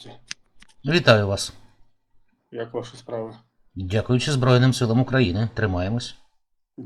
Здравствуйте. Вітаю вас. Як ваші справи? Дякуючи Збройним силам України, тримаємось.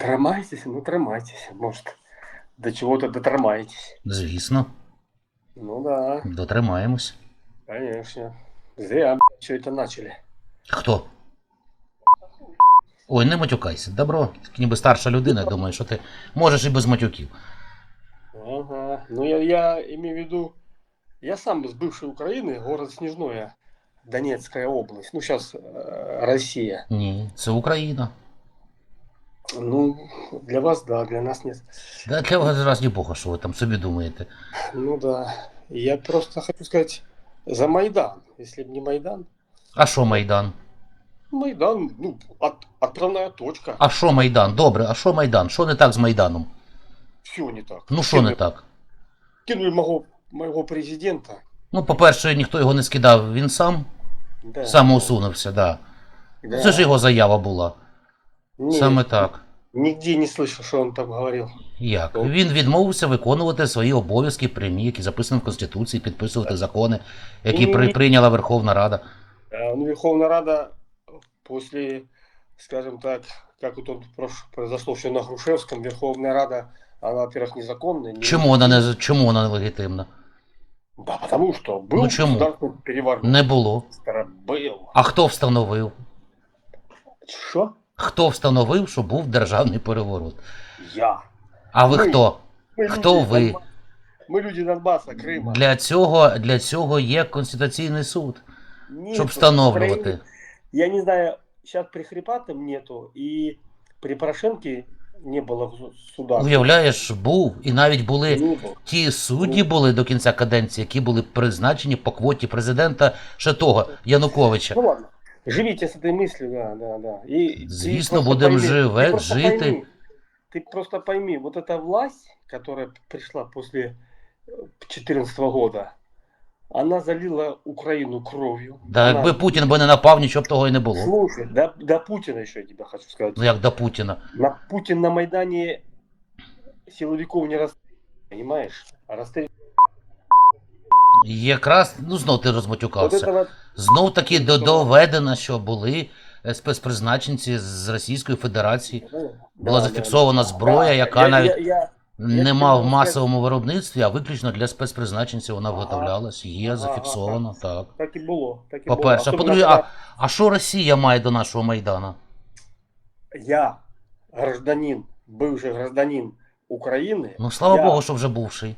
Тримайтеся, ну тримайтеся, может. До чего-то дотримаетесь. Звісно, Ну да, дотримаємось. конечно. Зря все это начали. Хто? Ой, не матюкайся. Добро, ніби старша людина, думаю, що ти можеш і без матюків. Ага. Ну я, я имею в виду, я сам из бывшей Украины, город Снежное, Донецкая область. Ну сейчас Россия. Ні, це Україна. Ну, для вас да, для нас нет. Да для вас разні Бога, що ви там собі думаєте. Ну да. Я просто хочу сказать за Майдан. Если бы не Майдан, А що Майдан? Майдан, ну, от, отправная точка. А що Майдан? Добре, а що Майдан? Що не так з Майданом? Все не так. Ну що не Кинули- так? Кинули моего, моего президента. Ну, по-перше, ніхто його не скидав, він сам Да. самоусунувся, да. Да. Це ж його заява була. Ні, Саме так. Нигде не слышал, что он там говорил. Як? Він відмовився виконувати свої обов'язки прямі, які записані в Конституції, підписувати закони, які при, прийняла Верховна Рада. А, Ну, Верховная Рада после, скажем так, как вот он произошло все на Грушевском, Верховная Рада, она, во-первых, незаконная. не- Чому вона не чому вона не легітимна? Да, потому что был Ну, чему? государственный переворот. Не було. Был. А хто встановив? Что? Хто встановив, що був державний переворот? Я. А ви Ми. хто? Мы Кто люди вы? Донбасса. Мы люди Донбасса, Крыма. Для цього, для цього є Конституційний суд, Нет, щоб в встановлювати. Украине- Я не знаю, сейчас при Хрипатом нету, и при Порошенке не было в суда. Уявляєш, був, і навіть були Не было. ті судді були до кінця каденції, які були призначені по квоті президента ще того Януковича. Ну ладно, живите с этой мыслью, да, да, да. И ты Звісно, просто будем пойми- живе- ты просто жити. пойми, Ты просто пойми, вот эта власть, которая пришла после 2014 года, она залила Украину кровью. Да, Она- якби Путін би не напав, нічого б того і не було. Слушай, до, до Путина еще я тебе хочу сказать. Ну як до Путіна. На, Путин на Майдане силовиков не расстрелял, понимаешь? А. Якраз, ну знов ти Вот розмотюкався. это вот, Знов таки до- доведено, що були е, спецпризначенці з Російської Федерації. Була да, зафіксована зброя, яка навіть я- я- нема в масовому виробництві, а виключно для спецпризначенців вона виготовлялась. Є зафіксовано, так. Так і було. Так і По-перше, було. а по-друге, а, а що Росія має до нашого Майдану? я гражданин, бывший гражданин України. Ну слава я, Богу, що вже бувший.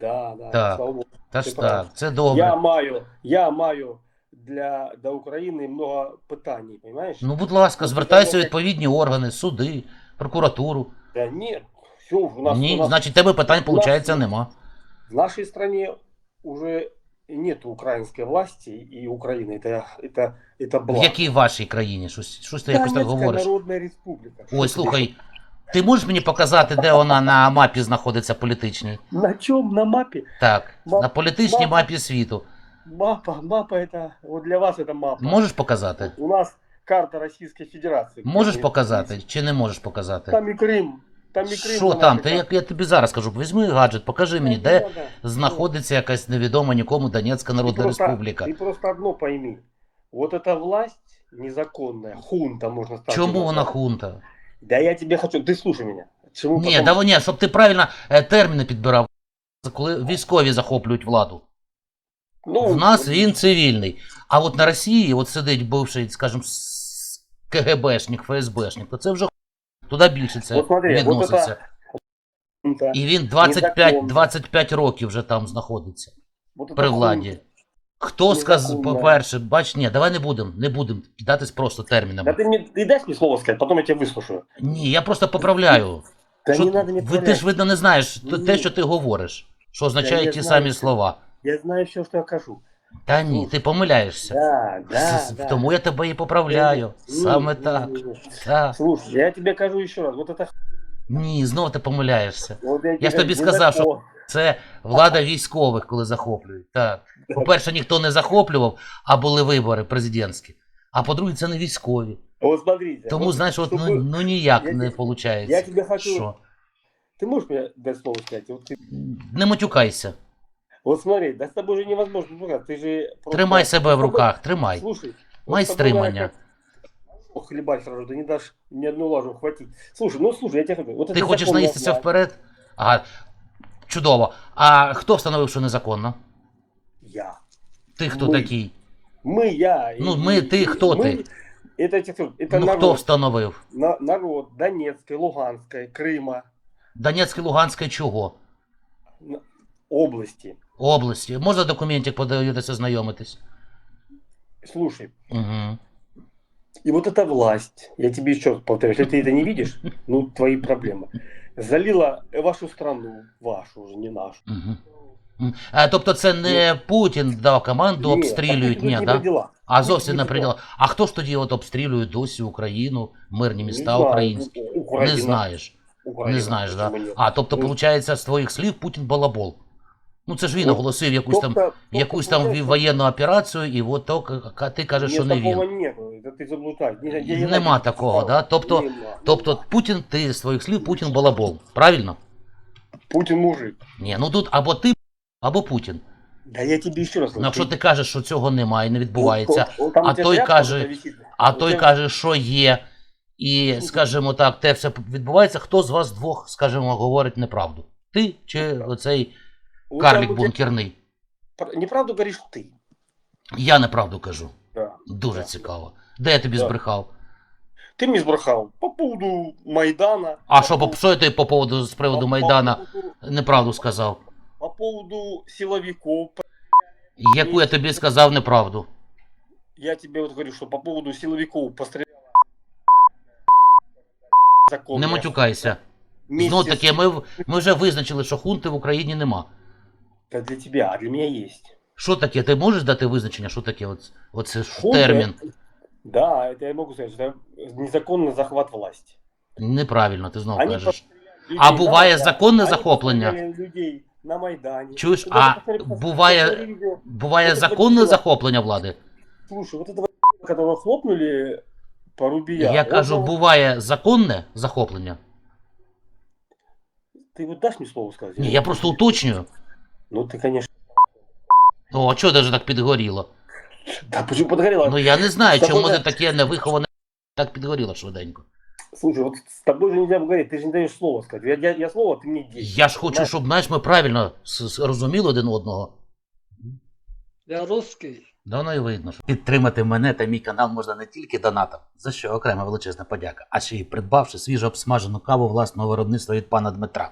Да, да, Так. слава Богу. Та ж так, це добре. Я маю, я маю для до України много питань, понимаешь? Ну, будь ласка, звертайся в відповідні органи, суди, прокуратуру. Да нет, все, у нас, Ні, у нас значить, тебе питань, у нас- виходить, нема. в нашей стране уже нет украинской власти и Украины. Это, это, это В благо. якій вашій країні? Щось, щось ти якось так Донецкая говориш. Народная Республика. Что Ой, тебе слухай, ти можеш мені показати, де вона на мапі знаходиться політичній? еще? На чем? На мапе? Так, Ма- на політичній мапа. мапі світу. Мапа, мапа это, вот для вас это мапа. Можеш показати? У нас карта Российской Федерации. Можеш Где показати чи не можешь показати? Там и Крым. Там и Крым. Що на там? нашей Ти як я тобі зараз кажу, візьми гаджет, покажи карте. мені, Не де надо. знаходиться якась невідома нікому Донецька Ты Народна просто- Республіка. Ты просто одно пойми. Вот эта власть незаконная, хунта, можно сказать. Чому ее вона назвать. хунта? Да я тебе хочу, ты слушай меня. Чему Ні, потом- да ні, щоб ти правильно е, терміни підбирав, коли військові захоплюють владу. Ну, В нас він цивільний. А от на Росії от сидить бивший, скажімо, с- КГБшник, ФСБшник, то це вже туди більше це От смотри, от відноситься. хунта, І він 25, незаконно. 25 років вже там знаходиться вот эта при хунта. владі. Хто сказав, Незаконно. по-перше, бач, ні, давай не будемо, не будемо кидатись просто Да термінами. ты мне ты дашь мне слово сказать, потом я тебя выслушаю. Ні, я просто поправляю. Да Що- не надо мне ви, ти повторять. ж видно не знаєш т- те, Ні. що ти говориш, що означає я ті знаю, самі що- слова. Я знаю все, что я кажу. Та ні, ти помиляєшся. Да, да, С- да. Тому я тебе і поправляю. Ні, Саме ні, так. ні, ні. так. Слушай, я тебе кажу еще раз. Вот это... Ні, знов ти помиляєшся. Вот Я ж тебе тобі не сказав, закон. Це влада військових, коли захоплюють. Так. По-перше, ніхто не захоплював, а були вибори президентські. А по-друге, це не військові. Вот смотрите. Тому, вот, знаєш, от, ну, чтобы- ну ніяк Я не тебе- виходить. Я тебе хочу... Що? Ты можешь мне дать слово сказать? Вот ты... Не матюкайся. Вот смотри, да с тобой же невозможно ругаться, ты же... просто- Тримай себе в с тобой- руках, тримай. Слушай. Май вот с тобой стримання. надо как- Ох, хлебать сразу, ты не дашь ни одну лажу хватить. Слушай, ну слушай, я тебе говорю, вот Ти это хочеш закон наїстися я знаю. вперед? Ага. Чудово. А хто встановив, що незаконно? Я. Ти хто Ми. такий? Мы, я. Ну, и- мы, ты, и- кто мы- ты? Это, я тебе скажу, это Ну хто народ, встановив? на- народ Донецкой, Луганской, Крыма, Донецький, Луганський чого? на- области. Області. Можна документик подивитися, знайомитись? Слушай, Угу. и вот эта власть, я тебе еще раз повторяю, если ты это не видишь, ну, твои проблемы, залила вашу страну, вашу уже, не нашу. Угу. А, тобто це не Путін дав команду, Не, обстрілюють, так это ні, не да? про дела. А зовсім Не не про приділа. А хто ж тоді от обстрілює досі Україну, мирні Не міста знаю, українські? У- Украина. Не знаєш. Украина, Не знаєш, да? почему нет? А, тобто, Ну, виходить, з твоїх слів Путін балабол. Ну це ж він Ну, оголосив якусь там, тобто- якусь тобто, там знаєш, воєнну операцію, і от то, к- ти кажеш, що не такого він. нету, это ты заблуждаешь. Не- я- я Нема так такого, сказал. да? Тобто, Нема. тобто Путін, ти з твоїх слів, Путін балабол. Правильно? Путин мужик. Ні, ну тут або ти, або Путін. Да я тебе еще раз Ну, говорю. якщо ти кажеш, що цього немає, не відбувається, Вот- вот там а у тебя той тряпка каже- вот эта висит. а У той тебя- каже, що є, і, скажімо так, те все відбувається, хто з вас двох, скажімо, говорить неправду? Ти чи оцей тебя- карлік у бункерний? Неправду говоришь ты. Я неправду кажу. Да. Дуже Да. цікаво. Де я тобі Да. збрехав? Ты мне сбрахал по поводу Майдана. А по що, по- поводу- що тобі по поводу з приводу по- Майдана По неправду сказав? по поводу силовиков. Яку я тобі сказав неправду? Я тебе вот говорю, что по поводу силовиков постреляла. Закон. Не матюкайся. Знов таки, ми, ми вже визначили, що хунти в Україні нема. Это для тебя, а для меня есть. Що таке? Ти можеш дати визначення, що таке оц- оце ж Хунта термін? Да, это я могу сказать, что это незаконный захват власти. Неправильно, ти знову Они кажеш. Людей А на буває Майдане. законне Они захоплення? постреляли людей на Майдане. Чуєш, Ты а даже посмотри, посмотри, буває- посмотри видео. Буває Це законне діло. захоплення влади? Слушай, вот этого которого хлопнули по Рубия. Я он кажу, там- буває законне захоплення. Ты вот дашь мне слово сказать? Ні, я просто уточнюю. Ну ты, конечно. О, а чого даже так підгоріло? Да почему подгорело? Ну я не знаю, Та чому буде- не таке невиховане так підгоріло швиденько. Слушай, вот с тобой же нельзя говорить, ты же не даешь слово сказать. Я, я, я слово, а ты мне десять. Я ж хочу, Понимаешь? щоб знаєш, ми правильно с- с- розуміли один одного. Я русский. Давно і видно. що Підтримати мене та мій канал можна не тільки донатом, за що окрема величезна подяка, а ще й придбавши свіжо обсмажену каву власного виробництва від пана Дмитра.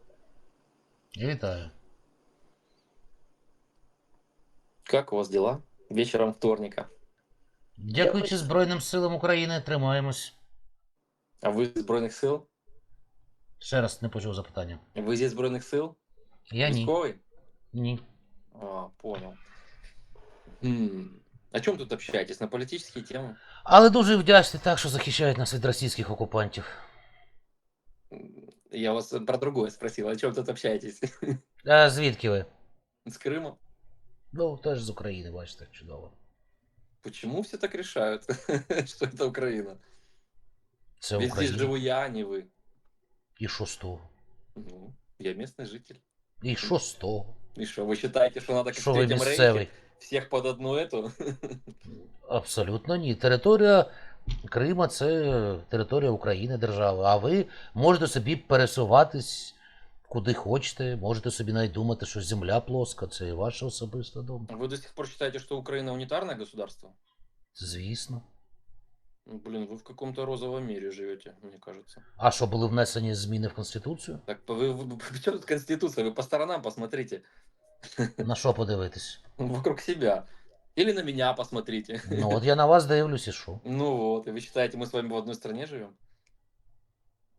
Вітаю. Как у вас дела? Вечером вторника. Дякуючи Збройним силам України, тримаємось. А вы из Збройных сил? Ще раз не почув запитання. Вы здесь Збройных сил? Я ні. Військовый? Ні. А, понял. М, О чем тут общаетесь? На политические темы? Але дуже вдячний так, що захищають нас від російських окупантів. М, Я вас про другое спросил. О чем тут общаетесь? А звідки ви? С Крыма? Ну, теж з України, бачите, чудово. Почему все так решают, что это Украина? Це Ведь здесь Україна. живу я, а не вы. І що з того? Ну, я местный житель. І що з того? И что, вы считаете, что надо как Що в ви Третьем місцевий? Рейхе всех под одну эту? Абсолютно ні. Територія Крима це територія України, держави. А ви можете собі пересуватись куди хочете, можете собі навіть думати, що земля плоска, це і ваша особиста думка. Вы до сих пор считаете, что Украина унитарное государство? Звісно. Ну, Блин, вы в каком-то розовом мире живете, мне кажется. А що були внесені зміни в Конституцію? Так вы, вы, при чем тут Конституция? Вы по сторонам посмотрите. На що подивитись? Вокруг себя. Или на меня посмотрите. Ну от я на вас дивлюсь і що? Ну вот, и вы считаете, мы с вами в одной стране живем?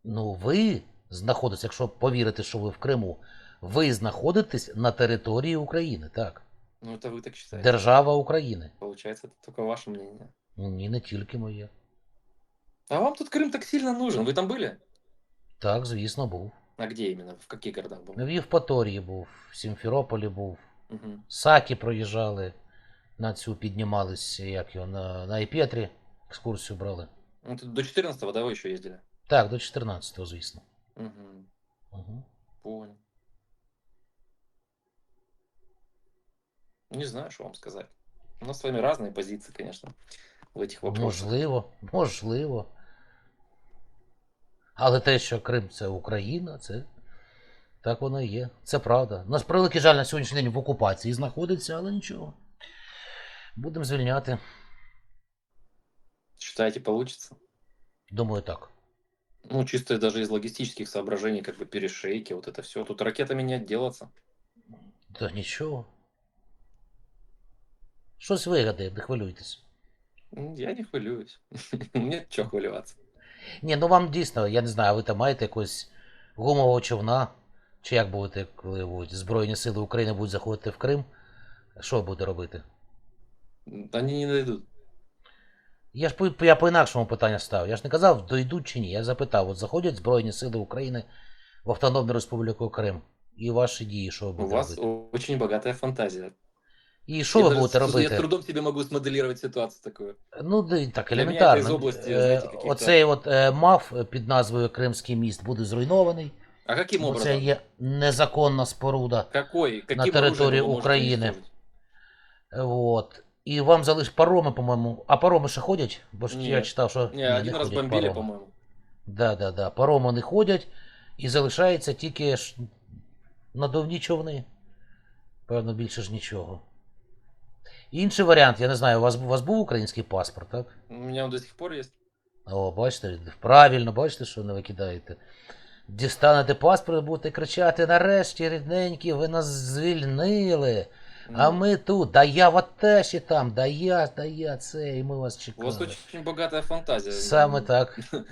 Ну ви знаходитесь, якщо повірите, що ви в Криму, Ви знаходитесь на території України, так. Ну, это вы так считаете. Держава України. Получается, это только ваше мнение. Ні, не тільки моє. А вам тут Крым так сильно нужен. Вы там были? Так, звісно, був. А где именно? В каких городах были? В Євпаторії був, в Сімферополі був. Мгм. Саки проїжджали, на цю піднімались, як його, на, на Іпетрі екскурсію брали. Ну, тут до 14-го, да, вы еще ездили? Так, до 14-го, звісно. Мгм. Угу. Понял. Не знаю, что вам сказать. У нас с вами разные позиции, конечно, в этих вопросах. Можливо, можливо. Але те, що Крим це Україна, це так воно і є. Це правда. Наш превеликий жаль на сьогоднішній день в окупації знаходиться, але нічого. Будемо звільняти. Считаете, получится? Думаю, так. Ну, чисто даже из логистических соображений, как бы перешейки, вот это все. Тут ракетами не отделаться. Та нічого. Щось вигадає, не хвилюйтесь. М, Я не хвилююсь. Нет чего хвилюваться. Ні, ну вам дійсно, я не знаю, ви там маєте якогось гумового човна, чи як будете, коли будуть Збройні Сили України будуть заходити в Крим, що ви будете робити? Они не дойдут. Я ж по, я по-інакшому питання ставив. Я ж не казав, дойдуть чи ні. Я запитав, от заходять Збройні Сили України в Автономну Республіку Крим. І ваші дії, що ви У вас робити? очень богатая фантазия. І що Я ви даже будете с- Я трудом себе могу смоделировать ситуацию такую. Ну, так, Для елементарно. з області, Е, знаєте, Оцей от е, МАФ під назвою Кримський міст буде зруйнований. А каким Бо Це образом? є незаконна споруда. Какой? Каким на территории оружием вы можете Украины. уничтожить? От. І вам залиш пароми, по-моєму. А пароми ще ходять? Бо ж я читав, що Не, один раз ходять бомбили, пароми. по-моему. Да, да, да. Пароми не ходять і залишається тільки ж надувні човни. Певно, більше ж нічого. Інший варіант, я не знаю, у вас, у вас був український паспорт, так? У меня он до сих пор есть. О, бачите, правильно, бачите, що не викидаєте. Дістанете паспорт, будете кричати: нарешті, рідненькі, ви нас звільнили. А ми тут, да я в Атеші там, да я, да я це, і ми вас У чекали. вас очень богатая фантазия. Саме так. тут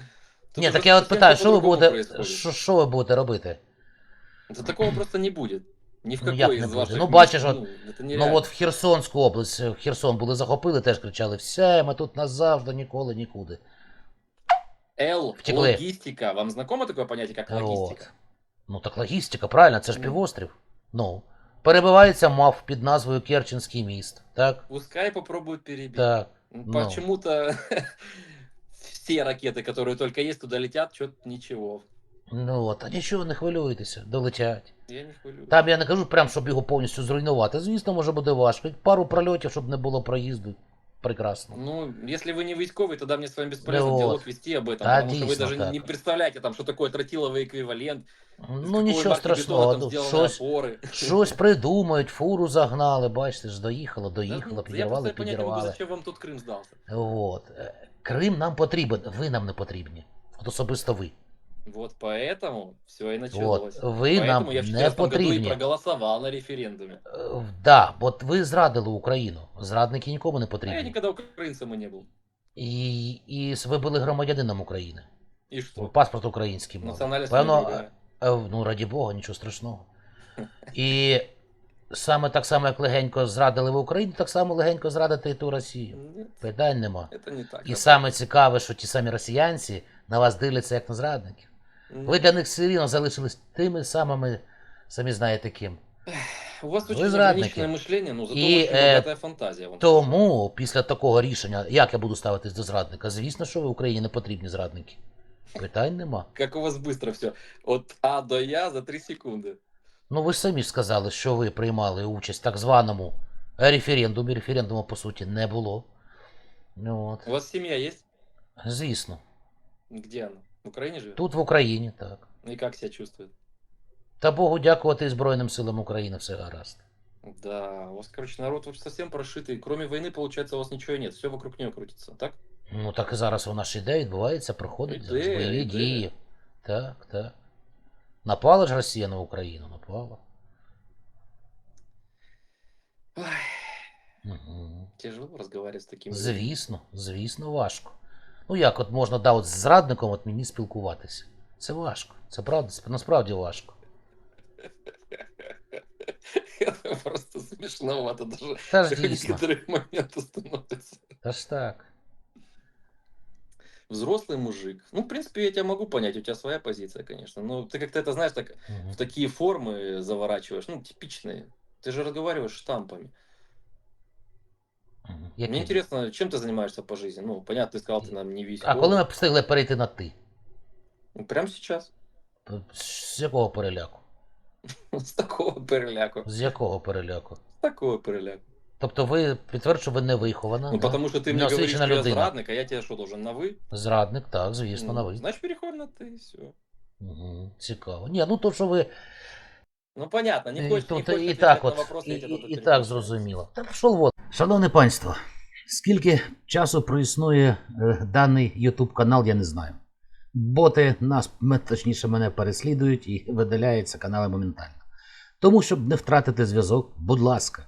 Ні, уже так я от совсем питаю, що ви по-другому будете, происходит. що, що ви будете робити? Да такого просто не будет. Ни в Ну, какой як из буде? ваших Ну, бачиш, от- Ну, Ну от в Херсонську область, в Херсон були захопили, теж кричали: все, ми тут назавжди, ніколи, нікуди. Л, втекли. логистика. Вам знакомо такое понятие, как логистика? Ну так логістика, правильно, це ж Ну. півострів. Ну. Перебивається МАФ під назвою Керченський міст. Так? Пускай попробуют перебить. Так. Ну, ну. Почему-то все ракеты, которые только есть, туда летят, что-то ничего. Ну от, а нічого не хвилюйтеся, долетять. Я не хвилюю. Там я не кажу прям, щоб його повністю зруйнувати. Звісно, може буде важко. Пару прольотів, щоб не було проїзду Прекрасно. Ну, если вы не войсковый, тогда мне с вами бесполезно Да вот. диалог вести об этом, Да, потому что вы действительно даже так. не представляете, там, что такое тротиловый эквивалент, из Ну какой нічого марки бетона страшного. там Ну, сделаны щось, опоры. щось придумають, фуру загнали, бачите ж, доїхало, Да, доїхало, ну, я підірвали, просто понять не могу, підірвали. зачем вам тут Крым сдался. От. Е, Крим нам потрібен, ви нам не потрібні. От особисто ви. Вот поэтому все и От. началось. Ви Поэтому нам я в не 2014 году и потрібні. проголосовал на референдуме. Е, Да, бо ви зрадили Україну. Зрадники нікому не А я потрібні. никогда украинцем и не был. І, і ви були громадянином України. И что? Паспорт український мав. Национальность Певно, у меня другая. Е, Ну, раді Бога, нічого страшного. І саме так само, як легенько зрадили в Україну, так само легенько зрадити і ту Росію. Нет, Питань нема. это не так. І Это- саме цікаве, що ті самі росіянці на вас дивляться як на зрадників. М, Ви для них все рівно залишились тими самими, самі знаєте ким. У вас Вы очень зрадники. ограниченное мышление, но зато И, очень э, богатая фантазия. вам скажу. Тому після такого рішення, як я буду ставитись до зрадника, звісно, що в Україні не потрібні зрадники. Питань нема. Как у вас быстро все. От А до Я за 3 секунды. Ну ви ж самі ж сказали, що ви приймали участь в так званому референдумі. Референдуму, по суті, не було. От. У вас семья есть? Звісно. Где она? В Украине живет? Тут в Україні, так. И как себя чувствует? Та Богу дякувати і Збройним силам України все гаразд. Да, у вас, короче, народ вот совсем прошитый. Кроме войны, получается, у вас ничего нет. Все вокруг нее крутится, так? Ну так і зараз вона ж іде, відбувається, проходить Іде, бойові іде. дії. Так, так. Напала ж Росія на Україну, напала. Ой, Угу. тяжело с такими. людьми. Звісно, звісно, важко. Ну як от можна да, от з зрадником от мені спілкуватися? Це важко. Це правда, це насправді важко. просто. Та ж в дійсно. моментах становится. Та ж так Взрослый мужик. Ну, в принципе, я тебя могу понять, у тебя своя позиция, конечно. Но ты как-то это, знаешь, так Мгм. в такие формы заворачиваешь, ну, типичные. Ты же разговариваешь штампами. Мгм. Які? Мне интересно, чем ты занимаешься по жизни? Ну, понятно, ты сказал, ты нам не весь. А коли ми встигли перейти на ти? Ну, прямо сейчас. З якого переляку? С такого переляку. З якого переляку? С такого переляку. Тобто ви підтверджуєте, що ви не вихована? Ну, да? потому что ты мне говоришь, Неосвічена что я людина. зрадник, а я тебе что, должен на вы? Зрадник, так, звісно, Ну, на ви. Значит, переходим на ты, все. Угу. Цікаво. Ні, ну то, що ви Ну, понятно, не і, хочешь, не тобто, хочешь і отвечать так на от, вопрос, і, я тебе і, тут і не так буду. зрозуміло. Та пішов вот. Шановне панство, скільки часу проіснує е, даний YouTube канал, я не знаю. Боти нас, м- точніше, мене переслідують і видаляються канали моментально. Тому, щоб не втратити зв'язок, будь ласка,